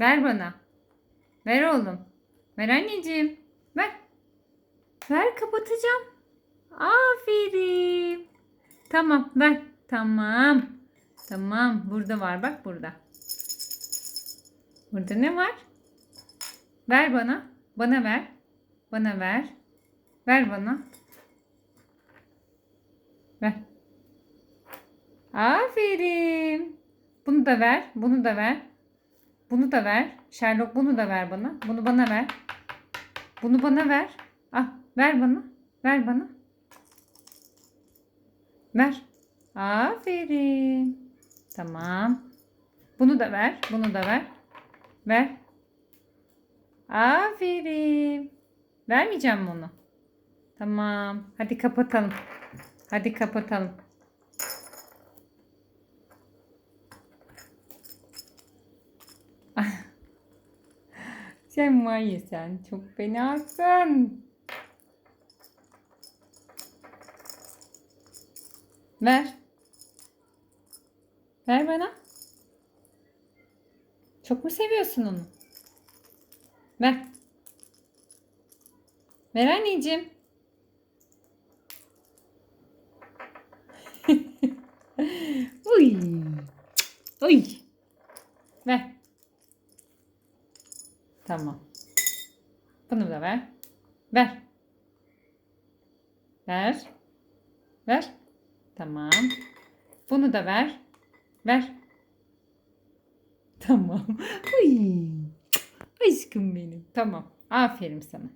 Ver bana. Ver oğlum. Ver anneciğim. Ver. Ver kapatacağım. Aferin. Tamam ver. Tamam. Tamam. Burada var bak burada. Burada ne var? Ver bana. Bana ver. Bana ver. Ver bana. Ver. Aferin. Bunu da ver. Bunu da ver. Bunu da ver. Sherlock bunu da ver bana. Bunu bana ver. Bunu bana ver. Ah, ver bana. Ver bana. Ver. Aferin. Tamam. Bunu da ver. Bunu da ver. Ver. Aferin. Vermeyeceğim mi onu? Tamam. Hadi kapatalım. Hadi kapatalım. Sen var ya sen çok fenasın. Ver. Ver bana. Çok mu seviyorsun onu? Ver. Ver anneciğim. Uy. Uy. Ver. Tamam. Bunu da ver. Ver. Ver. Ver. Tamam. Bunu da ver. Ver. Tamam. Uy. Aşkım benim. Tamam. Aferin sana.